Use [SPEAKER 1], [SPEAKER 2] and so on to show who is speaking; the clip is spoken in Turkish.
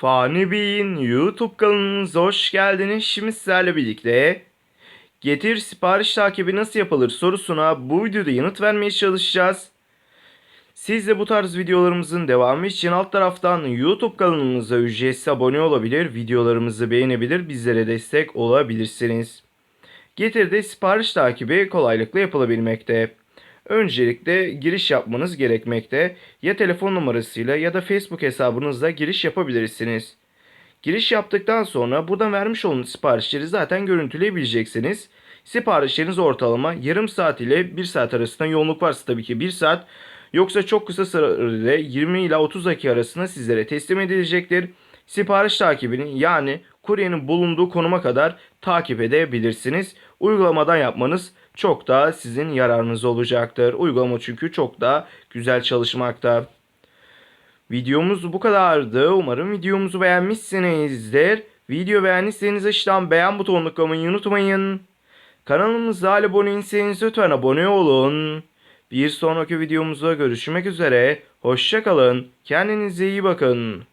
[SPEAKER 1] Fani Bey'in YouTube kanalınıza hoş geldiniz. Şimdi sizlerle birlikte Getir sipariş takibi nasıl yapılır sorusuna bu videoda yanıt vermeye çalışacağız. Siz de bu tarz videolarımızın devamı için alt taraftan YouTube kanalımıza ücretsiz abone olabilir, videolarımızı beğenebilir, bizlere destek olabilirsiniz. Getir'de sipariş takibi kolaylıkla yapılabilmekte. Öncelikle giriş yapmanız gerekmekte. Ya telefon numarasıyla ya da Facebook hesabınızla giriş yapabilirsiniz. Giriş yaptıktan sonra buradan vermiş olduğunuz siparişleri zaten görüntüleyebileceksiniz. Siparişleriniz ortalama yarım saat ile 1 saat arasında yoğunluk varsa tabii ki 1 saat yoksa çok kısa sürede 20 ile 30 dakika arasında sizlere teslim edilecektir. Sipariş takibini yani kuryenin bulunduğu konuma kadar takip edebilirsiniz. Uygulamadan yapmanız çok daha sizin yararınız olacaktır. Uygulama çünkü çok daha güzel çalışmakta. Videomuz bu kadardı. Umarım videomuzu beğenmişsinizdir. Video beğendiyseniz aşağıdan beğen butonuna tıklamayı unutmayın. Kanalımıza abone değilseniz lütfen abone olun. Bir sonraki videomuzda görüşmek üzere. Hoşçakalın. Kendinize iyi bakın.